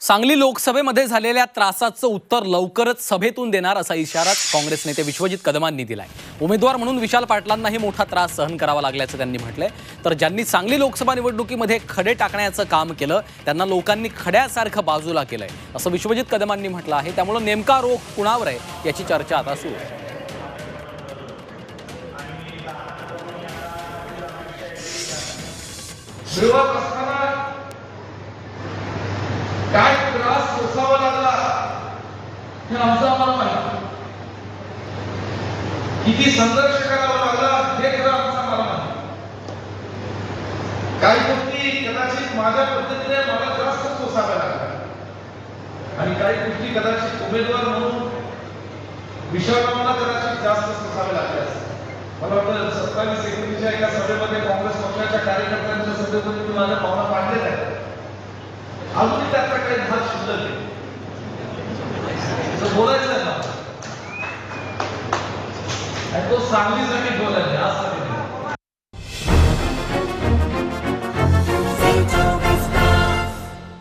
सांगली लोकसभेमध्ये झालेल्या त्रासाचं उत्तर लवकरच सभेतून देणार असा इशारा काँग्रेस नेते विश्वजित कदमांनी दिलाय. उमेदवार म्हणून विशाल पाटलांनाही मोठा त्रास सहन करावा लागल्याचं त्यांनी म्हटलंय. तर ज्यांनी सांगली लोकसभा निवडणुकीमध्ये खडे टाकण्याचं काम केलं त्यांना लोकांनी खड्यासारखं बाजूला केलंय असं विश्वजित कदमांनी म्हटलं आहे. त्यामुळे नेमका रोग कुणावर आहे याची चर्चा आता सुरू आहे. सुरुवात असताना काय त्रास सोसावा लागला? हे आमचं आम्हाला माहिती किती संघर्ष करावा लागला हे खरं आमचं आम्हाला माहिती काही गोष्टी कदाचित माझ्या पद्धतीने मला त्रास सोसाव्या लागल्या. आणि काही गोष्टी कदाचित उमेदवार म्हणून विशाळांना कदाचित जास्त सोसाव्या लागल्या असतील. मला वाटतं सत्तावीस एकोणीसच्या एका सभेमध्ये काँग्रेस पक्षाच्या कार्यकर्त्यांच्या सभेमध्ये मी माझ्या भावना मांडलेल्या आहेत. अजून त्याचा काही भाग शिल्लक आहे तर बोलायचं का? तो सांगलीसाठी बोला